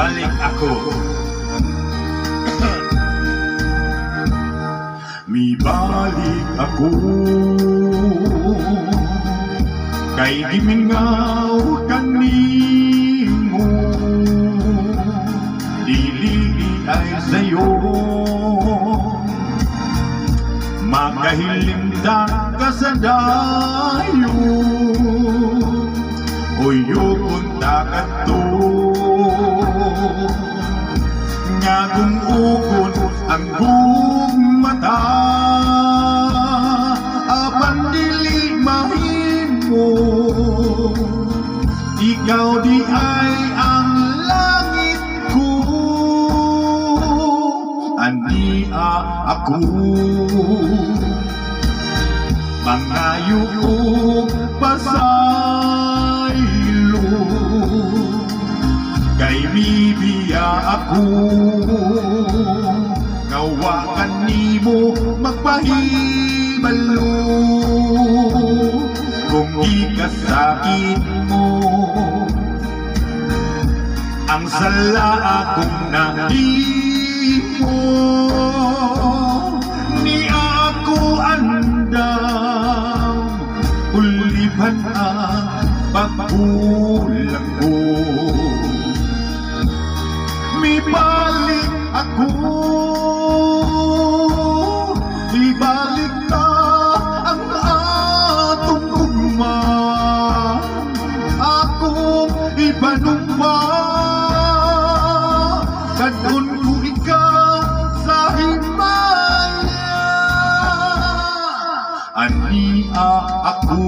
balik ako. Mi balik ako. Kay gimingaw kanimo Dili ay sa'yo. Makahilimdan ka sa dayo. Uyo punta ka to Nga kung ukon ang gumata Apan dili mahimo. Ikaw di ay ang langit ko. Ania ako. Mangayo o pasaylo Kay bibiya ako Ngawa kanimo magpahibalo. Kung ikasakit mo Ang sala akong nahimo Ni ako andam Ulipan ang pagkulang Na ang atong gugma Akong ipanumpa Kadun ko ikaw sa himaya Ania ako.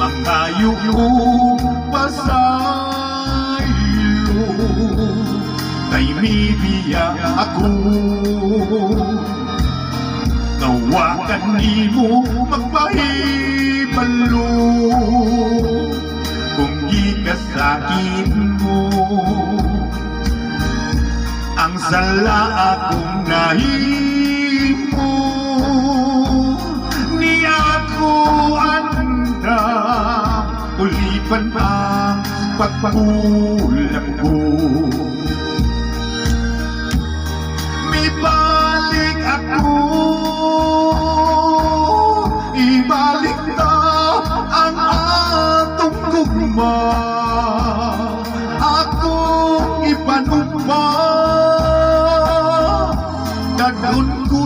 Mangayo ko pasaylo Kay mibiya ako Nawakan nimo magpahibalo. Kung ikasakit mo. Ang sala akong nahimo. Ni ako anda Ulipan ang pagpakulang ko. May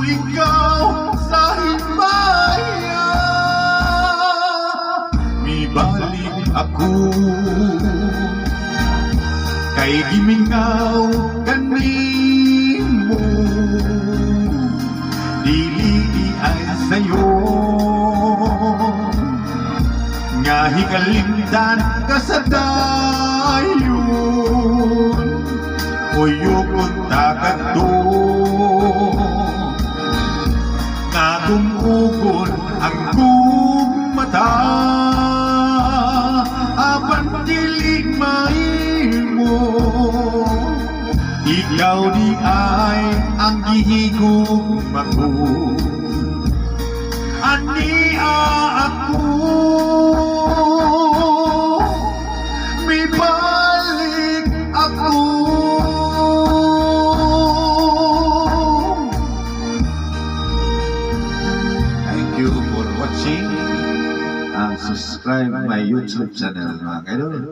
ikaw sa himaya. May balik ako. Kay gimingaw kanimo Dili ay sa'yo. Nga hikalimdan ka sa dayon. Ka to ang gumata Apan dili mahimo Ikaw di ay ang gihigong ako subscribe my YouTube channel mga kaidol.